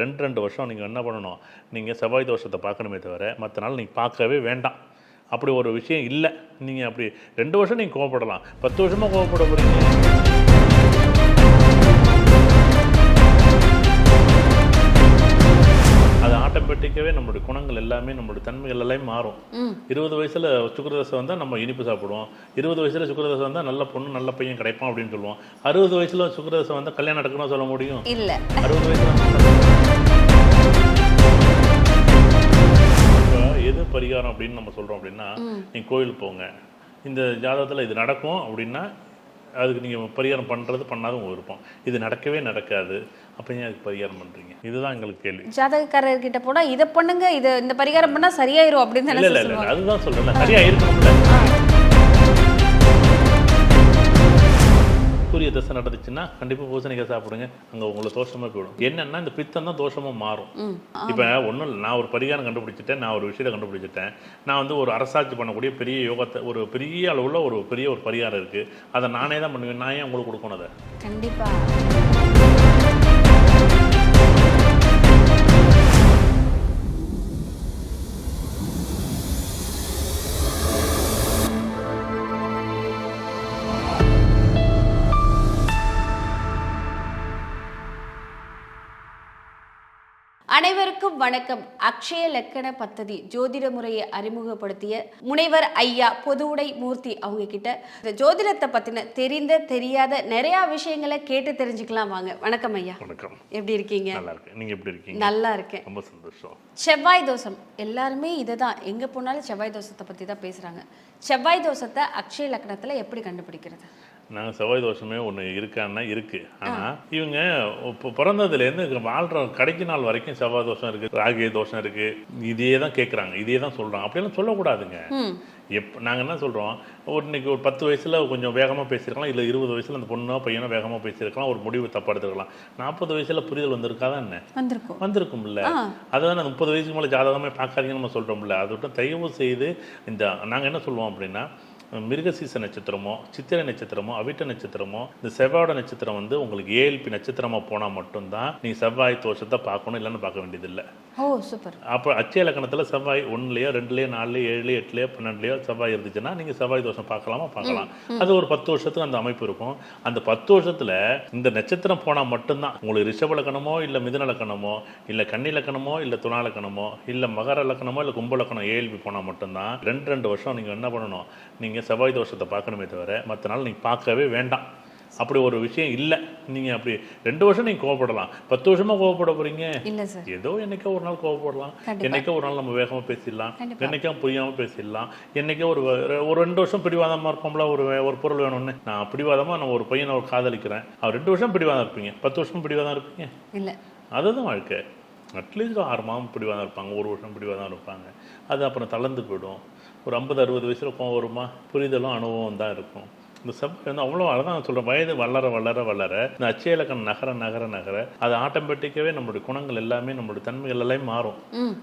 ரெண்டு ரெண்டு வருஷம் நீங்கள் என்ன பண்ணணும்? நீங்கள் செவ்வாய் தோஷத்தை பார்க்கணுமே தவிர மற்ற நாள் நீங்கள் பார்க்கவே வேண்டாம். அப்படி ஒரு விஷயம் இல்லை. நீங்கள் அப்படி ரெண்டு வருஷம் நீங்கள் கோவப்படலாம். பத்து வருஷமாக கோவப்பட போகிறீங்க அது ஆட்டோமேட்டிக்காகவே நம்மளுடைய குணங்கள் எல்லாமே நம்மளுடைய தன்மைகள் எல்லாமே மாறும். இருபது வயசுல சுக்கரதசை வந்தால் நம்ம இனிப்பு சாப்பிடுவோம். இருபது வயசுல சுக்கரதசை வந்தால் நல்ல பொண்ணு நல்ல பையன் கிடைப்பான் அப்படின்னு சொல்லுவோம். அறுபது வயசுல சுக்கரதசை வந்தால் கல்யாணம் நடக்கணும் சொல்ல முடியும்? இல்ல. அறுபது வயசுல பரிகாரம் அப்படின்னு நம்ம சொல்றோம் அப்படின்னா நீங்க கோயில் போங்க. இந்த ஜாதகத்துல இது நடக்கும் அப்படின்னா அதுக்கு நீங்க பரிகாரம் பண்றது பண்ணாத உங்க விருப்பம். இது நடக்கவே நடக்காது. அப்ப ஏன் அதுக்கு பரிகாரம் பண்றீங்க? இதுதான் எங்களுக்கு கேள்வி. ஜாதகக்காரர் கிட்ட போனா இதை பண்ணுங்க இதை இந்த பரிகாரம் பண்ணா சரியாயிரும் அப்படின்னு இல்ல இல்ல அதுதான் சொல்றேன் சரியா இருக்கணும்ல தசை நடந்துச்சுன்னா கண்டிப்பா பூசணிக்காய் சாப்பிடுங்க. அங்க உங்களுக்கு தோஷமா போயிடும். என்னன்னா இந்த பித்தம் தான் தோஷமா மாறும். இப்ப ஒண்ணும் இல்லை. நான் ஒரு பரிகாரம் கண்டுபிடிச்சிட்டேன். நான் ஒரு விஷயத்தை கண்டுபிடிச்சிட்டேன். நான் வந்து ஒரு அரசாட்சி பண்ணக்கூடிய பெரிய யோகத்தை ஒரு பெரிய அளவுல ஒரு பெரிய ஒரு பரிகாரம் இருக்கு. அதை நானே தான் பண்ணுவேன். நான் ஏன் உங்களுக்கு கொடுக்கணும் அதை? கண்டிப்பா. அனைவருக்கும் வணக்கம். அக்ஷய லக்கண பத்ததி ஜோதிட முறையை அறிமுகப்படுத்திய முனைவர் ஐயா பொதுவுடை மூர்த்தி அவங்க கிட்ட இந்த ஜோதிடத்தை பத்தின தெரிந்த தெரியாத நிறைய விஷயங்களை கேட்டு தெரிஞ்சுக்கலாம் வாங்க. வணக்கம் ஐயா. வணக்கம். எப்படி இருக்கீங்க? நல்லா இருக்கு நீங்க எப்படி இருக்கீங்க? நல்லா இருக்கேன். ரொம்ப சந்தோஷம். செவ்வாய் தோஷம். எல்லாருமே இதை தான் எங்கே போனாலும் செவ்வாய் தோஷத்தை பற்றி தான் பேசுகிறாங்க செவ்வாய் தோஷத்தை அக்ஷய லக்னத்தில் எப்படி கண்டுபிடிக்கிறது? நாங்கள் செவ்வாய் தோஷமே ஒன்று இருக்கான்னா இருக்கு. ஆனால் இவங்க இப்போ பிறந்ததுலேருந்து வாழ்கிற கடைசி நாள் வரைக்கும் செவ்வாய் தோஷம் இருக்கு ராகிய தோஷம் இருக்கு. இதே தான் கேட்குறாங்க இதே தான் சொல்கிறாங்க அப்படியெல்லாம் சொல்லக்கூடாதுங்க. எப் நாங்கள் என்ன சொல்கிறோம் ஒரு இன்னைக்கு ஒரு பத்து வயசில் கொஞ்சம் வேகமாக பேசியிருக்கலாம் இல்லை இருபது வயசில் அந்த பொண்ணோ பையனோ வேகமாக பேசியிருக்கலாம் ஒரு முடிவு தப்பாக எடுத்துருக்கலாம். நாற்பது வயசில் புரிதல் வந்திருக்காதா என்ன? வந்திருக்கும். வந்திருக்கும்ல. அதுதான் முப்பது வயசுக்கு மேலே ஜாதகமே பார்க்காதீங்கன்னு நம்ம சொல்கிறோம்ல அதை விட்டு தயவு செய்து இந்த நாங்கள் என்ன சொல்லுவோம் அப்படின்னா மிருகசீச நட்சத்திரமோ சித்திரை நட்சத்திரமோ அவிட்ட நட்சத்திரமோ இந்த செவ்வாயோட நட்சத்திரம் வந்து உங்களுக்கு ஏஎல்பி நட்சத்திரமா போனால் மட்டும்தான் நீங்கள் செவ்வாய் தோஷத்தை பார்க்கணும் இல்லைன்னு பார்க்க வேண்டியதில்லை. Oh super. அப்போ அச்சய இலக்கணத்தில் செவ்வாய் ஒன்றுலையோ ரெண்டுலையோ நாலுலையோ ஏழுலையோ எட்டுலையோ பன்னெண்டுலையோ செவ்வாய் இருந்துச்சுன்னா நீங்கள் செவ்வாய் தோஷம் பார்க்கலாமா? பார்க்கலாம். அது ஒரு பத்து வருஷத்துக்கு அந்த அமைப்பு இருக்கும். அந்த பத்து வருஷத்தில் இந்த நட்சத்திரம் போனால் மட்டும்தான் உங்களுக்கு ரிஷப லக்கணமோ இல்லை மிதுன லக்கணமோ இல்லை கன்னி லக்கணமோ இல்லை துணா லக்கணமோ இல்லை மகர லக்கணமோ இல்லை கும்ப லக்கணம் ஏஎல்பி போனால் மட்டும்தான் ரெண்டு ரெண்டு வருஷம் நீங்கள் என்ன பண்ணணும்? நீங்கள் செவ்வாய் தோஷத்தை பார்க்கணுமே தவிர மற்ற நாள் நீங்கள் பார்க்கவே வேண்டாம். அப்படி ஒரு விஷயம் இல்லை. நீங்கள் அப்படி ரெண்டு வருஷம் நீங்கள் கோவப்படலாம். பத்து வருஷமா கோவப்பட போகிறீங்க ஏதோ என்னைக்கோ ஒரு நாள் கோவப்படலாம். என்னைக்கோ ஒரு நாள் நம்ம வேகமா பேசிடலாம். கண்டிப்பா. என்னைக்கோ புரியாம பேசிடலாம். என்னைக்கோ ஒரு ஒரு ரெண்டு வருஷம் பிடிவாதமா இருப்போம்ல ஒரு ஒரு பொருள் வேணும்னு. நான் பிடிவாதமா நான் ஒரு பையனை ஒரு காதலிக்கிறேன். அவர் ரெண்டு வருஷம் பிடிவாதம் இருப்பீங்க. பத்து வருஷம் பிடிவாதம் இருப்பீங்க? இல்லை. அதுதான் வாழ்க்கை. அட்லீஸ்ட் ஆறு மாதம் பிடிவாதம் இருப்பாங்க. ஒரு வருஷம் பிடிவாதம் இருப்பாங்க. அது அப்புறம் தளர்ந்து போயிடும். ஒரு ஐம்பது அறுபது வயசுல கோவம் வருமா? புரிதலும் அனுபவம் தான் இருக்கும். இந்த செவ்வாய் வந்து அவ்வளோ அதான் சொல்கிறேன் வயது வளர வளர வளர இந்த அச்சய இலக்கணம் நகர நகர நகர அது ஆட்டோமேட்டிக்காவே நம்மளுடைய குணங்கள் எல்லாமே நம்மளுடைய தன்மைகள் எல்லாமே மாறும்.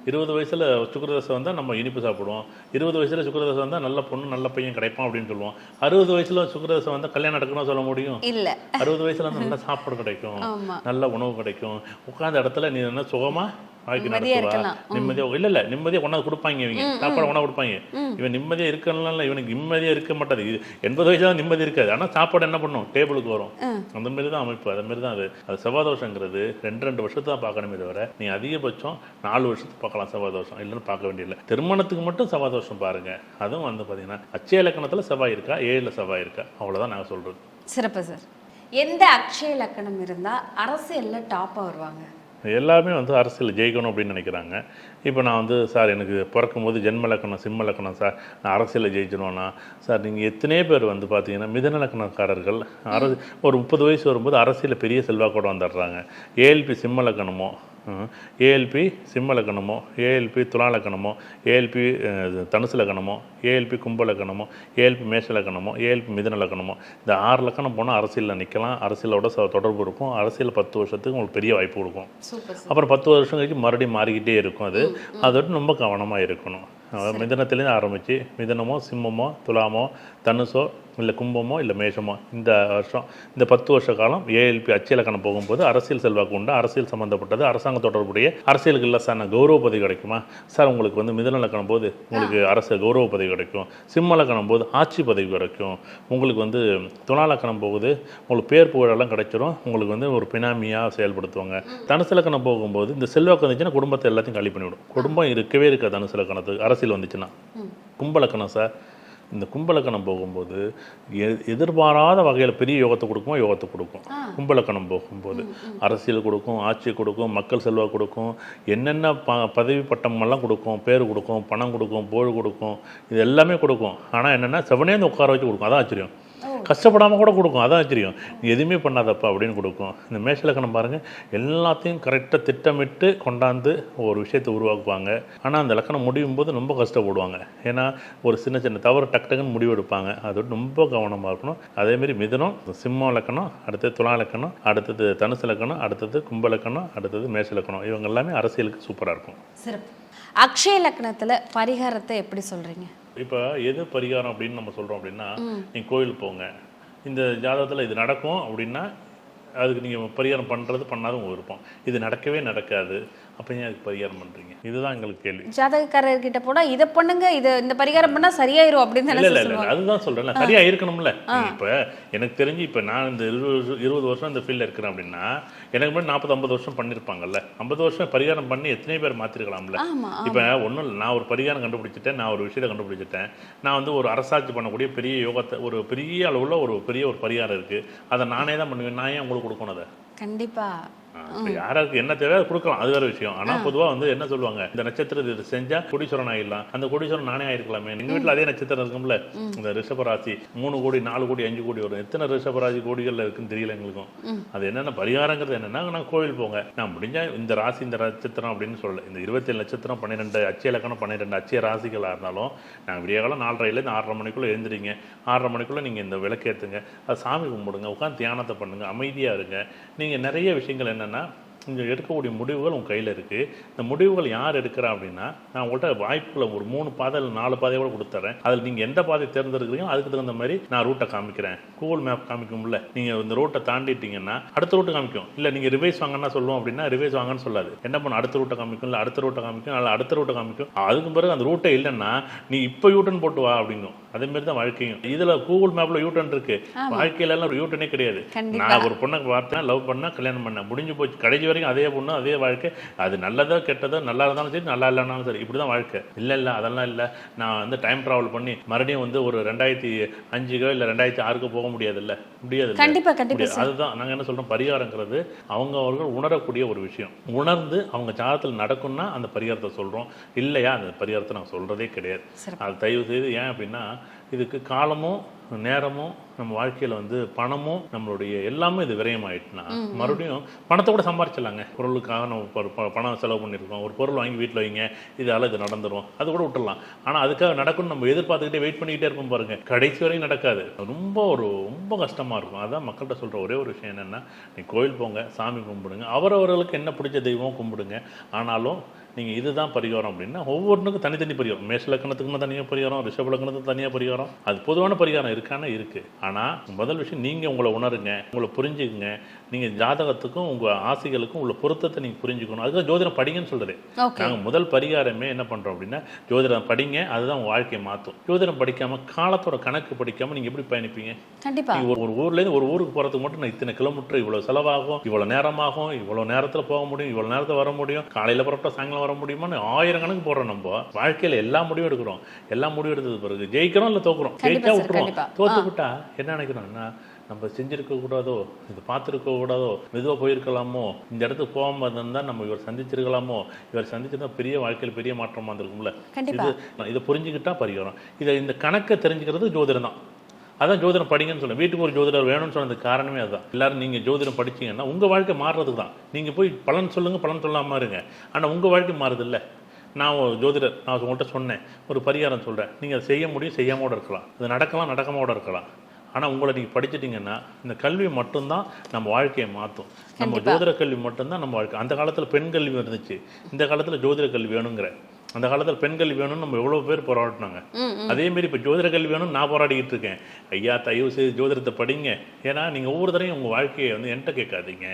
இருபது வயசுல சுக்கரதசை வந்தால் நம்ம இனிப்பு சாப்பிடுவோம். இருபது வயசுல சுக்கரதசை வந்தால் நல்ல பொண்ணு நல்ல பையன் கிடைப்பான் அப்படின்னு சொல்லுவோம். அறுபது வயசுல சுக்கரதசை வந்தால் கல்யாணம் நடக்கணும் சொல்ல முடியும்? இல்லை. அறுபது வயசுல வந்து நல்ல சாப்பாடு கிடைக்கும். நல்ல உணவு கிடைக்கும். உட்கார்ந்த இடத்துல நீ என்ன சுகமா? வாழ்க்கை நிம்மதியா நடத்துவா. நிம்மதியா இல்ல இல்ல நிம்மதியா கொண்டாந்து கொடுப்பாங்க இவங்க. சாப்பாடு கொண்டாந்து கொடுப்பாங்க. இவன் நிம்மதியா இருக்கணும்ல இவனுக்கு நிம்மதியா இருக்க மாட்டாது. இது எண்பது வயசு தான் நிம்மதி இருக்காது. ஆனா சாப்பாடு என்ன பண்ணும்? டேபிளுக்கு வரும். அந்த மாதிரி தான் அமைப்பு அந்த மாதிரி தான் அது. அது செவ்வாய் தோஷங்கிறது ரெண்டு ரெண்டு வருஷத்தை தான் பார்க்கணுமே தவிர நீ அதிகபட்சம் நாலு வருஷத்துக்கு பார்க்கலாம் செவ்வாய் தோஷம் இல்லைன்னு பார்க்க வேண்டியதில்லை. திருமணத்துக்கு மட்டும் செவ்வாய் தோஷம் பாருங்க. அதுவும் வந்து பாத்தீங்கன்னா அச்சய இலக்கணத்துல செவ்வாய் இருக்கா? ஏழுல செவ்வாய் இருக்கா? அவ்வளவுதான் நாங்க சொல்றது. சிறப்பு சார். எந்த அக்ஷய லக்கணம் இருந்தால் அரசியலில் டாப்பாக வருவாங்க? எல்லாமே வந்து அரசியல் ஜெயிக்கணும் அப்படின்னு நினைக்கிறாங்க. இப்போ நான் வந்து சார் எனக்கு பிறக்கும் போது ஜென்ம லக்கணம் சிம்ம லக்கணம் சார். நான் அரசியலில் ஜெயிச்சிடுவேன்னா சார் நீங்கள் எத்தனையோ பேர் வந்து பார்த்தீங்கன்னா மிதன லக்கணக்காரர்கள் அரசு ஒரு முப்பது வயசு வரும்போது அரசியலில் பெரிய செல்வாக்கோடு வந்துடுறாங்க. ஏஎல்பி சிம்ம லக்கணமோ ஏஎல்பி சிம்ம லக்கணமோ ஏஎல்பி துலா லக்கணமோ ஏஎல்பி தனுசு லக்கணமோ ஏஎல்பி கும்ப லக்கணமோ ஏஎல்பி மேஷ லக்கணமோ ஏஎல்பி மிதன லக்கணமோ இந்த ஆறு லக்கணம் போனால் அரசியலில் நிற்கலாம் அரசியலோட ச- தொடர்பு இருக்கும். அரசியல் பத்து வருஷத்துக்கு உங்களுக்கு பெரிய வாய்ப்பு கொடுக்கும். அப்புறம் பத்து வருஷம் கழிச்சு மறுபடியும் மாறிக்கிட்டே இருக்கும் அது. அதோட ரொம்ப கவனமாக இருக்கணும். மிதனத்துலேருந்து ஆரம்பித்து மிதனமோ சிம்மமோ துலாமோ தனுசோ இல்லை கும்பமோ இல்லை மேஷமோ இந்த வருஷம் இந்த பத்து வருஷ காலம் ஏஎல்பி அச்சிலக்கணம் போகும்போது அரசியல் செல்வாக்கு உண்டு. அரசியல் சம்மந்தப்பட்டது அரசாங்க தொடர்புடைய அரசியலுக்கு இல்லை சார் நான் கௌரவ பதவி கிடைக்குமா? சார் உங்களுக்கு வந்து மிதன லக்கணம் போது உங்களுக்கு அரசு கௌரவ பதவி கிடைக்கும். சிம்ம லக்கணம் போது ஆட்சி பதவி கிடைக்கும். உங்களுக்கு வந்து துணா லக்கணம் போகுது. உங்களுக்கு பேர் புகழெல்லாம் கிடைச்சிரும். உங்களுக்கு வந்து ஒரு பினாமியாக செயல்படுத்துவாங்க. தனுசு லக்கணம் போகும்போது இந்த செல்வாக்கு வந்துச்சுன்னா குடும்பத்தை எல்லாத்தையும் காலி பண்ணிவிடும். குடும்பம் இருக்கவே இருக்காது தனுசு லக்கணத்துக்கு. அரசியல் வந்துச்சுன்னா. கும்பலக்கணம் சார். இந்த கும்பலக்கணம் போகும்போது எ- எதிர்பாராத வகையில் பெரிய யோகத்தை கொடுக்குமோ யோகத்தை கொடுக்கும். கும்பலக்கணம் போகும்போது. அரசியல் கொடுக்கும் ஆட்சி கொடுக்கும் மக்கள் செல்வாக்கு கொடுக்கும் என்னென்ன ப பதவி பட்டமெல்லாம் கொடுக்கும் பேர் கொடுக்கும் பணம் கொடுக்கும் புகழ் கொடுக்கும் இது எல்லாமே கொடுக்கும். ஆனால் என்னென்னா செவனேந்து உட்கார வச்சு கொடுக்கும். அதான் ஆச்சரியம். கஷ்டப்படாமல் கூட கொடுக்கும். அதான் ஆச்சரியம். நீ எதுவுமே பண்ணாதப்பா அப்படின்னு கொடுக்கும். இந்த மேஷலக்கணம் பாருங்கள் எல்லாத்தையும் கரெக்டாக திட்டமிட்டு கொண்டாந்து ஒரு விஷயத்தை உருவாக்குவாங்க. ஆனால் அந்த லக்கணம் முடியும் போது ரொம்ப கஷ்டப்படுவாங்க. ஏன்னா ஒரு சின்ன சின்ன தவறு டக்கு டக்குன்னு முடிவெடுப்பாங்க. அதோட அது ரொம்ப கவனமாக இருக்கணும். அதேமாரி மிதனம் சிம்ம லக்கணம் அடுத்தது துலா லக்கணம் அடுத்தது தனுசு லக்கணம் அடுத்தது கும்ப லக்கணம் அடுத்தது மேஷ லக்கணம். இவங்க எல்லாமே அரசியலுக்கு சூப்பராக இருக்கும். சிறப்பு. அக்ஷய லக்னத்தில் பரிகாரத்தை எப்படி சொல்கிறீங்க இப்போ எது பரிகாரம் அப்படின்னு நம்ம சொல்கிறோம் அப்படின்னா நீங்கள் கோயில் போங்க. இந்த ஜாதகத்தில் இது நடக்கும் அப்படின்னா அதுக்கு நீங்கள் பரிகாரம் பண்ணுறது பண்ணாத உங்கள் விருப்பம். இது நடக்கவே நடக்காது. அப்போ ஏன் அதுக்கு பரிகாரம் பண்ணுறீங்க இதுதான் எங்களுக்கு கேள்வி. ஜாதகக்காரர்கிட்ட போனா இதை பண்ணுங்க இது இந்த பரிகாரம் பண்ணா சரியாயிரும் அப்படின்னு இல்ல இல்ல அதுதான் சொல்றேன். சரியா இருக்கணும்ல. இப்ப எனக்கு தெரிஞ்சு இப்ப நான் இந்த இருபது இருபது வருஷம் இந்த ஃபீல்ட்ல இருக்கிறேன் அப்படின்னா எனக்கு முன்னாடி நாற்பது ஐம்பது வருஷம் பண்ணிருப்பாங்கல்ல. ஐம்பது வருஷம் பரிகாரம் பண்ணி எத்தனை பேர் மாத்திருக்கலாம்ல. ஆமா இப்ப ஒண்ணும் இல்ல. நான் ஒரு பரிகாரம் கண்டுபிடிச்சிட்டேன். நான் ஒரு விஷயத்தை கண்டுபிடிச்சிட்டேன். நான் வந்து ஒரு அரசாட்சி பண்ணக்கூடிய பெரிய யோகத்தை ஒரு பெரிய அளவுல ஒரு பெரிய ஒரு பரிகாரம் இருக்கு. அதை நானே தான் பண்ணுவேன். நான் ஏன் உங்களுக்கு கொடுக்கணும் அதை? கண்டிப்பா. யாராருக்கு என்ன தேவை அதை கொடுக்கலாம். அது வேற விஷயம். ஆனா பொதுவா வந்து என்ன சொல்லுவாங்க? இந்த நட்சத்திரத்தை இது செஞ்சா கோடீஸ்வரன் ஆயிடலாம். அந்த கோடீஸ்வரன் நானே ஆயிருக்கலாமே. எங்க வீட்டுல அதே நட்சத்திரம் இருக்கும்ல. இந்த ரிஷபராசி மூணு கோடி நாலு கோடி அஞ்சு கோடி வரும். எத்தனை ரிஷபராசி கோடிகள்ல இருக்குன்னு தெரியல எங்களுக்கும். அது என்னென்ன பரிகாரங்கிறது என்னன்னா நான் கோவில் போங்க. நான் முடிஞ்சா இந்த ராசி இந்த நட்சத்திரம் அப்படின்னு சொல்லல. இந்த இருபத்தேழு நட்சத்திரம் பன்னிரெண்டு அச்சய இலக்கணம் பன்னிரெண்டு அச்சய ராசிகளா இருந்தாலும் நான் விடிய காலம் நாலரைல இருந்து ஆறரை மணிக்குள்ள எழுந்திரிங்க. ஆறரை மணிக்குள்ள நீங்க இந்த விளக்கேத்துங்க அது சாமி கும்பிடுங்க உட்காந்து தியானத்தை பண்ணுங்க அமைதியா இருங்க. நீங்க நிறைய விஷயங்கள் என்னன்னா இங்கே எடுக்கக்கூடிய முடிவுகள் உங்கள் கையில் இருக்குது இந்த முடிவுகள் யார் எடுக்கிறா அப்படின்னா நான் உங்கள்கிட்ட வாய்ப்புகளை ஒரு மூணு பாதை இல்லை நாலு பாதையை கூட கொடுத்துறேன். அதில் நீங்கள் எந்த பாதை தேர்ந்தெடுக்கிறீங்களோ அதுக்கு தகுந்த மாதிரி நான் ரூட்டை காமிக்கிறேன். கூகுள் மேப் காமிக்கும்ல நீங்கள் இந்த ரூட்டை தாண்டிட்டீங்கன்னா அடுத்த ரூட்டை காமிக்கும். இல்லை நீங்கள் ரிவைஸ் வாங்கன்னா சொல்லுவோம் அப்படின்னா ரிவைஸ் வாங்கன்னு சொல்லாது. என்ன பண்ணும்? அடுத்த ரூட்டை காமிக்கும் இல்லை அடுத்த ரூட்டை காமிக்கும் இல்லை அடுத்த ரூட்டை காமிக்கும். அதுக்கு பிறகு அந்த ரூட்டை இல்லைன்னா நீ இப்போ யூட்டன் போட்டு வா அப்படிங்கும். அதே மாதிரி தான் வாழ்க்கையும். இதில் கூகுள் மேப்பில் யூட்டன் இருக்கு. வாழ்க்கையில எல்லாம் ஒரு யூட்டனே கிடையாது. நான் ஒரு பொண்ணை பார்த்தேன் லவ் பண்ணா கல்யாணம் பண்ணேன். முடிஞ்சு போச்சு. கடைசி வரைக்கும் அதே பொண்ணு அதே வாழ்க்கை. அது நல்லதோ கெட்டதோ நல்லா இருந்தாலும் சரி நல்லா இல்லைனாலும் சரி இப்படி தான் வாழ்க்கை. இல்லை இல்லை அதெல்லாம் இல்லை. நான் வந்து டைம் ட்ராவல் பண்ணி மறுபடியும் வந்து ஒரு ரெண்டாயிரத்தி அஞ்சுக்கோ இல்லை ரெண்டாயிரத்தி ஆறுக்கோ போக முடியாதுல்ல. முடியாது கண்டிப்பா கண்டிப்பா முடியாது. அதுதான். நாங்க என்ன சொல்றோம்? பரிகாரங்கிறது அவங்க அவர்கள் உணரக்கூடிய ஒரு விஷயம். உணர்ந்து அவங்க ஜாதகத்தில் நடக்கும்னா அந்த பரிகாரத்தை சொல்றோம். இல்லையா? அந்த பரிகாரத்தை நான் சொல்றதே கிடையாது. அது தயவு செய்து ஏன் அப்படின்னா இதுக்கு காலமும் நேரமும் நம்ம வாழ்க்கையில வந்து பணமும் நம்மளுடைய எல்லாமே இது விரயம் ஆயிட்டுனா மறுபடியும் பணத்தை கூட சம்பாரிச்சிடலாங்க. பொருளுக்காக நம்ம பணம் செலவு பண்ணியிருக்கோம் ஒரு பொருள் வாங்கி வீட்டில் வைங்க. இதால இது நடந்துரும். அது கூட விட்டுறலாம் ஆனா அதுக்காக நடக்கும்னு நம்ம எதிர்பார்த்துக்கிட்டே வெயிட் பண்ணிக்கிட்டே இருப்போம் பாருங்க. கடைசி வரையும் நடக்காது. ரொம்ப ஒரு ரொம்ப கஷ்டமா இருக்கும். அதான் மக்கள்கிட்ட சொல்ற ஒரே ஒரு விஷயம் என்னன்னா நீ கோயில் போங்க சாமி கும்பிடுங்க. அவரவர்களுக்கு என்ன பிடிச்ச தெய்வம் கும்பிடுங்க. ஆனாலும் நீங்கள் இதுதான் பரிகாரம் அப்படின்னா ஒவ்வொன்றுக்கும் தனித்தனி பரிகாரம். மேஷ லக்கணத்துக்குன்னு தனியாக பரிகாரம் ரிஷப லக்கணத்துக்கு தனியாக பரிகாரம். அது பொதுவான பரிகாரம் இருக்கான இருக்குது ஆனால் முதல் விஷயம் நீங்கள் உங்களை உணருங்க உங்களை புரிஞ்சுக்குங்க. நீங்கள் ஜாதகத்துக்கும் உங்கள் ஆசைகளுக்கும் உள்ள பொருத்தத்தை நீங்கள் புரிஞ்சுக்கணும். அதுதான் ஜோதிடம் படிங்கன்னு சொல்றது. ஓகே நாங்கள் முதல் பரிகாரமே என்ன பண்ணுறோம் அப்படின்னா ஜோதிடம் படிங்க அதுதான் உங்கள் வாழ்க்கையை மாற்றும். ஜோதிடம் படிக்காம காலத்தோட கணக்கு படிக்காம நீங்கள் எப்படி பயணிப்பீங்க? கண்டிப்பா. நீங்க ஒரு ஊர்லேருந்து ஒரு ஊருக்கு போகிறதுக்கு மட்டும் நான் இத்தனை கிலோமீட்டர் இவ்வளோ செலவாகும் இவ்வளோ நேரமாகும் இவ்வளோ நேரத்தில் போக முடியும் இவ்வளோ நேரத்தில் வர முடியும் காலையில் புறப்பட்ட சாயங்காலம் வர முடியுமான்னு ஆயிரம் கணக்கு போடுறோம் நம்ம. வாழ்க்கையில் எல்லா முடிவும் எடுக்கிறோம். எல்லா முடிவு எடுத்தது பிறகு ஜெயிக்கிறோம் இல்லை தோக்குறோம்? ஜெயிச்சா விட்டுருவோம். தோத்து விட்டா என்ன நினைக்கிறோம்னா நம்ம செஞ்சிருக்க கூடாதோ இது பார்த்துருக்க கூடாதோ மெதுவாக போயிருக்கலாமோ இந்த இடத்துக்கு போகாம இருந்தால் நம்ம இவர் சந்திச்சிருக்கலாமோ இவர் சந்திச்சிருந்தா பெரிய வாழ்க்கையில் பெரிய மாற்றமாக இருந்திருக்கும்ல? கண்டிப்பா. இது இதை புரிஞ்சுக்கிட்டா பரிகாரம். இதை இந்த கணக்கை தெரிஞ்சுக்கிறது ஜோதிடம் தான். அதான் ஜோதிடம் படிங்கன்னு சொல்லுவேன் வீட்டுக்கு ஒரு ஜோதிடர் வேணும்னு சொன்னது காரணமே அதுதான். எல்லாரும் நீங்க ஜோதிடம் படிச்சீங்கன்னா உங்க வாழ்க்கை மாறுறதுக்கு தான். நீங்க போய் பலன் சொல்லுங்க பலன் சொல்லாம இருங்க. ஆனா உங்க வாழ்க்கை மாறுது இல்ல நான் ஒரு ஜோதிடர் நான் உங்கள்கிட்ட சொன்னேன். ஒரு பரிகாரம் சொல்றேன். நீங்க அதை செய்ய முடியும் செய்யாம கூட இருக்கலாம். அது நடக்கலாம் நடக்காம கூட இருக்கலாம். ஆனா உங்களை நீங்க படிச்சிட்டீங்கன்னா இந்த கல்வி மட்டும்தான் நம்ம வாழ்க்கையை மாற்றும் நம்ம. ஜோதிட கல்வி மட்டும்தான் நம்ம வாழ்க்கை. அந்த காலத்துல பெண் கல்வி இருந்துச்சு. இந்த காலத்துல ஜோதிட கல்வி வேணுங்கிற. அந்த காலத்தில் பெண் கல்வி வேணும்னு நம்ம எவ்வளோ பேர் போராடினாங்க. அதே மாதிரி இப்போ ஜோதிட கல்வி வேணும்னு நான் போராடிக்கிட்டு இருக்கேன். ஐயா தயவு செய்து ஜோதிடத்தை படிங்க. ஏன்னா நீங்கள் ஒவ்வொரு தடையும் உங்கள் வாழ்க்கையை வந்து என்கிட்ட கேட்காதீங்க.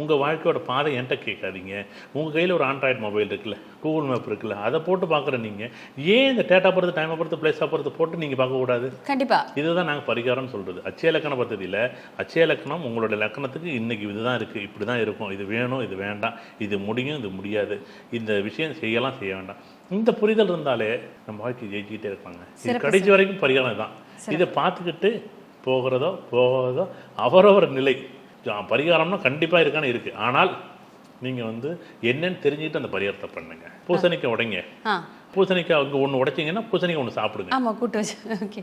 உங்கள் வாழ்க்கையோட பாதை என்கிட்ட கேட்காதீங்க. உங்கள் கையில் ஒரு ஆண்ட்ராய்டு மொபைல் இருக்குல்ல கூகுள் மேப் இருக்குல்ல அதை போட்டு பார்க்குற நீங்கள் ஏன் இந்த டேட்டா பொறுத்து டைமை பொறுத்து பிளேஸாக பொறுத்து போட்டு நீங்கள் பார்க்கக்கூடாது கண்டிப்பா. இதுதான் நாங்கள் பரிகாரம்னு சொல்கிறது அச்சய லக்கண பദ്ധதியில் அச்சய லக்கணம் உங்களோட லக்கணத்துக்கு இன்னைக்கு இதுதான் இருக்குது இப்படி தான் இருக்கும். இது வேணும் இது வேண்டாம். இது முடியும் இது முடியாது. இந்த விஷயம் செய்யலாம் செய்ய வேண்டாம். இந்த புரிதல் இருந்தாலே நம்ம வாழ்க்கை ஜெயிச்சுக்கிட்டே இருப்பாங்க. இது கடைசி வரைக்கும் பரிகாரம் தான். இதை பார்த்துக்கிட்டு போகிறதோ போகிறதோ அவரவர் நிலை. பரிகாரம்னா கண்டிப்பாக இருக்கான்னு இருக்குது ஆனால் நீங்கள் வந்து என்னன்னு தெரிஞ்சுக்கிட்டு அந்த பரிகாரத்தை பண்ணுங்க. பூசணிக்காய் உடைங்க. பூசணிக்காய் ஒன்று உடைச்சிங்கன்னா பூசணிக்காய் ஒன்று சாப்பிடுங்க. ஆமா கூட்டு வச்சு. ஓகே.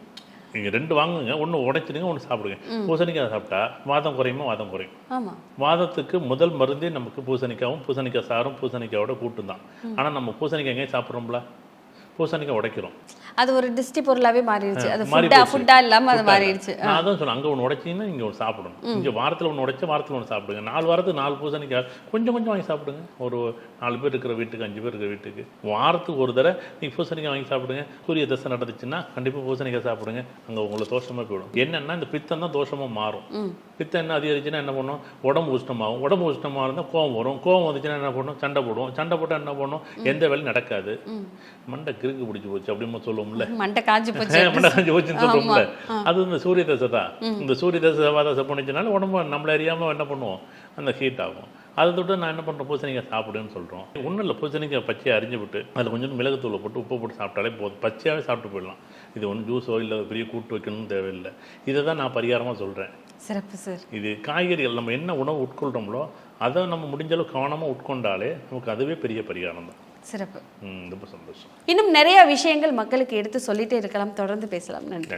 நீங்கள் ரெண்டு வாங்குங்க ஒன்று உடைச்சிடுங்க ஒன்று சாப்பிடுங்க. பூசணிக்காய் சாப்பிட்டா வாதம் குறையுமா வாதம் குறையும்? வாதத்துக்கு முதல் மருந்தே நமக்கு பூசணிக்காவும் பூசணிக்காய் சாரும் பூசணிக்காயோட கூட்டும் தான் ஆனால் நம்ம பூசணிக்காய் எங்கேயும் சாப்பிட்றோம்ல? பூசணிக்காய் உடைக்கிறோம். அது ஒரு டிஸ்டி பொருளாவே மாறிடுச்சு. அது ஃபுட்டா. ஃபுட்டா இல்லாம அது மாறிடுச்சு. நான் அதான் சொன்னேன் அங்கே ஒன்று உடைச்சிங்கன்னா இங்கே ஒன்று சாப்பிடணும். இங்கே வாரத்தில் ஒன்று உடைச்சா வாரத்தில் ஒன்று சாப்பிடுங்க. நாலு வாரத்துக்கு நாலு பூசணிக்காய் கொஞ்சம் கொஞ்சம் வாங்கி சாப்பிடுங்க. ஒரு நாலு பேர் இருக்கிற வீட்டுக்கு அஞ்சு பேர் இருக்கிற வீட்டுக்கு. வாரத்துக்கு ஒரு தடவை நீங்கள் பூசணிக்காய் வாங்கி சாப்பிடுங்க. சூரிய தசை நடந்துச்சுன்னா கண்டிப்பாக பூசணிக்காய் சாப்பிடுங்க. அங்கே உங்களுக்கு தோஷமாக போயிடும். என்னன்னா இந்த பித்தம் தான் தோஷமாக மாறும். பித்தம் என்ன அதிகரிச்சுன்னா என்ன பண்ணும்? உடம்பு உஷ்ணமாகும். உடம்பு உஷ்ணமாக இருந்தால் கோவம் வரும். கோவம் வந்துச்சுன்னா என்ன பண்ணும்? சண்டை போடுவோம். சண்டை போட்டால் என்ன பண்ணும்? எந்த வேலையும் நடக்காது. மண்டை கிறுக்கு பிடிச்சி போச்சு அப்படின்னு சொல்லுவோம்ல. மண்டை காஞ்சு போச்சு. மண்டை காஞ்சி போச்சுன்னு சொல்றோம்ல அது இந்த சூரிய தசை தான். இந்த சூரிய தசை செவ்வாய் போனிச்சுனால உடம்பு நம்மள அறியாமல் என்ன பண்ணுவோம்? அந்த ஹீட் ஆகும். அதை தொட்டு நான் என்ன பண்ணுறேன் பூசணிக்காய் சாப்பிடுன்னு சொல்கிறோம் ஒன்றும் இல்லை பூசணிக்காய் பச்சையை அரிஞ்சு விட்டு அதில் கொஞ்சம் மிளகுத்தூளை போட்டு உப்பு போட்டு சாப்பிட்டாலே போதும். பச்சையாகவே சாப்பிட்டு போயிடலாம். இது ஒன்றும் ஜூஸோ இல்லை பெரிய கூட்டு வைக்கணும்னு தேவையில்லை. இதை தான் நான் பரிகாரமாக சொல்கிறேன் சிறப்பு சார். இது காய்கறிகள் நம்ம என்ன உணவு உட்கொள்கிறோமோ அதை நம்ம முடிஞ்ச அளவு கவனமாக உட்கொண்டாலே நமக்கு அதுவே பெரிய பரிகாரம் தான். சிறப்பு. ரொம்ப சந்தோஷம். இன்னும் நிறைய விஷயங்கள் மக்களுக்கு எடுத்து சொல்லிட்டே இருக்கலாம். தொடர்ந்து பேசலாம். நன்றி.